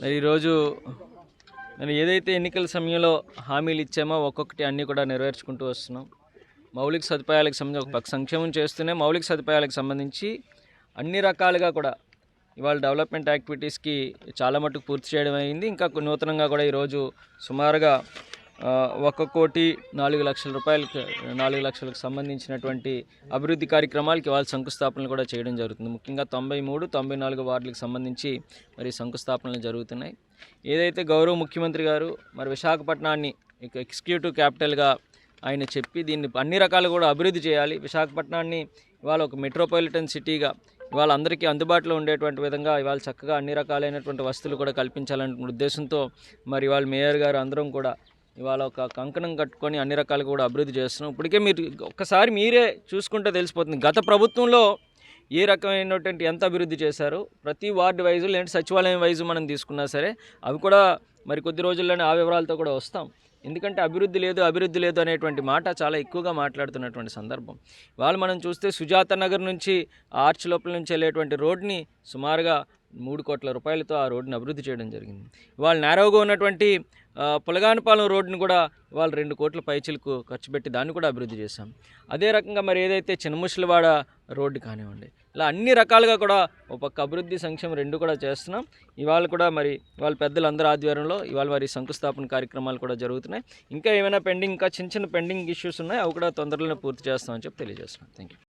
మరి ఈరోజు మరి ఏదైతే ఎన్నికల సమయంలో హామీలు ఇచ్చామో ఒక్కొక్కటి అన్నీ కూడా నెరవేర్చుకుంటూ వస్తున్నాం. మౌలిక సదుపాయాలకు సంబంధించి ఒక పక్క సంక్షేమం చేస్తూనే మౌలిక సదుపాయాలకు సంబంధించి అన్ని రకాలుగా కూడా ఇవాళ డెవలప్మెంట్ యాక్టివిటీస్కి చాలా మటుకు పూర్తి చేయడం అయింది. ఇంకా కొన్ని నూతనంగా కూడా ఈరోజు సుమారుగా ఒక కోటి నాలుగు లక్షల రూపాయలకి నాలుగు లక్షలకు సంబంధించినటువంటి అభివృద్ధి కార్యక్రమాలకి ఇవాళ శంకుస్థాపనలు కూడా చేయడం జరుగుతుంది. ముఖ్యంగా తొంభై మూడు తొంభై నాలుగు వార్డులకు సంబంధించి మరి శంకుస్థాపనలు జరుగుతున్నాయి. ఏదైతే గౌరవ ముఖ్యమంత్రి గారు మరి విశాఖపట్నాన్ని ఇక ఎగ్జిక్యూటివ్ క్యాపిటల్గా ఆయన చెప్పి దీన్ని అన్ని రకాలు కూడా అభివృద్ధి చేయాలి. విశాఖపట్నాన్ని ఇవాళ ఒక మెట్రోపాలిటన్ సిటీగా ఇవాళ అందరికీ అందుబాటులో ఉండేటువంటి విధంగా ఇవాళ చక్కగా అన్ని రకాలైనటువంటి వస్తువులు కూడా కల్పించాలనే ఉద్దేశంతో మరి ఇవాళ మేయర్ గారు అందరం కూడా ఇవాళ ఒక కంకణం కట్టుకొని అన్ని రకాలుగా కూడా అభివృద్ధి చేస్తున్నాం. ఇప్పటికే మీరు ఒక్కసారి మీరే చూసుకుంటే తెలిసిపోతుంది. గత ప్రభుత్వంలో ఏ రకమైనటువంటి ఎంత అభివృద్ధి చేశారో? ప్రతి వార్డు వైజు లేదంటే సచివాలయం వైజు మనం తీసుకున్నా సరే అవి కూడా మరి కొద్ది రోజుల్లోనే ఆ వివరాలతో కూడా వస్తాం. ఎందుకంటే అభివృద్ధి లేదు అభివృద్ధి లేదు అనేటువంటి మాట చాలా ఎక్కువగా మాట్లాడుతున్నటువంటి సందర్భం. వాళ్ళు మనం చూస్తే సుజాత నగర్ నుంచి ఆర్చ్ లోపల నుంచి వెళ్ళేటువంటి రోడ్ని సుమారుగా మూడు కోట్ల రూపాయలతో ఆ రోడ్డుని అభివృద్ధి చేయడం జరిగింది. వాళ్ళు నేరోగా ఉన్నటువంటి పులగానపాలెం రోడ్డును కూడా వాళ్ళు రెండు కోట్ల పైచిలకు ఖర్చు పెట్టి దాన్ని కూడా అభివృద్ధి చేశాం. అదే రకంగా మరి ఏదైతే చిన్నముసలివాడ రోడ్డు కానివ్వండి. ఇలా అన్ని రకాలుగా కూడా ఒక పక్క అభివృద్ధి సంక్షేమం రెండు కూడా చేస్తున్నాం. ఇవాళ కూడా మరి ఇవాళ పెద్దలందరూ ఆధ్వర్యంలో ఇవాళ మరి శంకుస్థాపన కార్యక్రమాలు కూడా జరుగుతున్నాయి. ఇంకా ఏమైనా పెండింగ్ ఇంకా చిన్న చిన్న పెండింగ్ ఇష్యూస్ ఉన్నాయి అవి కూడా తొందరలోనే పూర్తి చేస్తామని చెప్పి తెలియజేస్తున్నాం. Thank you